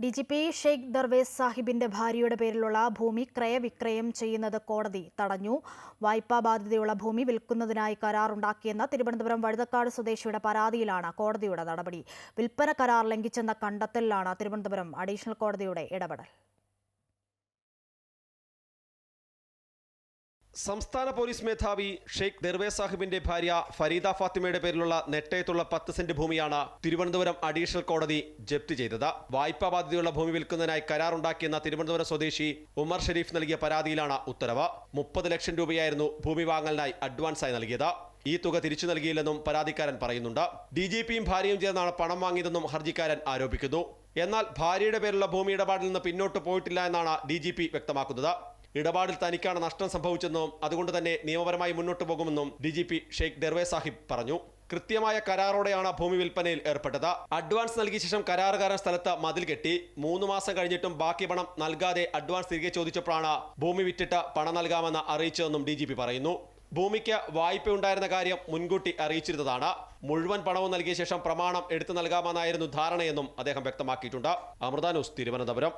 D G P Sheikh Darvesh സാഹിബിന്റെ ഭാര്യയുടെ പേരിലുള്ള ഭൂമി ക്രയവിക്രയം ചെയ്യുന്നത് കോടതി തടഞ്ഞു. വായ്പാ ബാധ്യതയുള്ള ഭൂമി വിൽക്കുന്നതിനായി കരാറുണ്ടാക്കിയെന്ന തിരുവനന്തപുരം വഴുതക്കാട് സ്വദേശിയുടെ പരാതിയിലാണ് കോടതിയുടെ നടപടി. വിൽപ്പന കരാർ ലംഘിച്ചെന്ന കണ്ടെത്തലിലാണ് തിരുവനന്തപുരം അഡീഷണൽ കോടതിയുടെ ഇടപെടൽ. സംസ്ഥാന പോലീസ് മേധാവി ഷെയ്ഖ് ദർവേ സാഹിബിന്റെ ഭാര്യ ഫരീദ ഫാത്തിമയുടെ പേരിലുള്ള നെട്ടയത്തുള്ള പത്ത് സെന്റ് ഭൂമിയാണ് തിരുവനന്തപുരം അഡീഷണൽ കോടതി ജപ്തി ചെയ്തത്. വായ്പാ ബാധ്യതയുള്ള ഭൂമി വിൽക്കുന്നതിനായി കരാറുണ്ടാക്കിയെന്ന തിരുവനന്തപുരം സ്വദേശി ഉമർ ഷെരീഫ് നൽകിയ പരാതിയിലാണ് ഉത്തരവ്. മുപ്പത് ലക്ഷം രൂപയായിരുന്നു ഭൂമി വാങ്ങലിനായി അഡ്വാൻസായി നൽകിയത്. ഈ തുക തിരിച്ചു നൽകിയില്ലെന്നും പരാതിക്കാരൻ പറയുന്നുണ്ട്. ഡി ജി പിയും ഭാര്യയും ചേർന്നാണ് പണം വാങ്ങിയതെന്നും ഹർജിക്കാരൻ ആരോപിക്കുന്നു. എന്നാൽ ഭാര്യയുടെ പേരിലുള്ള ഭൂമി ഇടപാടിൽ നിന്ന് പിന്നോട്ട് പോയിട്ടില്ല എന്നാണ് ഡി വ്യക്തമാക്കുന്നത്. ഇടപാടിൽ തനിക്കാണ് നഷ്ടം സംഭവിച്ചെന്നും അതുകൊണ്ട് തന്നെ നിയമപരമായി മുന്നോട്ട് പോകുമെന്നും D G P Sheikh Darvesh Sahib പറഞ്ഞു. കൃത്യമായ കരാറോടെയാണ് ഭൂമി വിൽപ്പനയിൽ ഏർപ്പെട്ടത്. അഡ്വാൻസ് നൽകിയ ശേഷം കരാറുകാരൻ സ്ഥലത്ത് മതിൽ കെട്ടി. മൂന്ന് മാസം കഴിഞ്ഞിട്ടും ബാക്കി പണം നൽകാതെ അഡ്വാൻസ് തിരികെ ചോദിച്ചപ്പോഴാണ് ഭൂമി വിറ്റിട്ട് പണം നൽകാമെന്ന് അറിയിച്ചതെന്നും ഡി പറയുന്നു. ഭൂമിക്ക് വായ്പയുണ്ടായിരുന്ന കാര്യം മുൻകൂട്ടി അറിയിച്ചിരുന്നതാണ്. മുഴുവൻ പണവും നൽകിയ ശേഷം പ്രമാണം എടുത്തു നൽകാമെന്നായിരുന്നു ധാരണയെന്നും അദ്ദേഹം വ്യക്തമാക്കിയിട്ടുണ്ട്. അമൃത ന്യൂസ് തിരുവനന്തപുരം.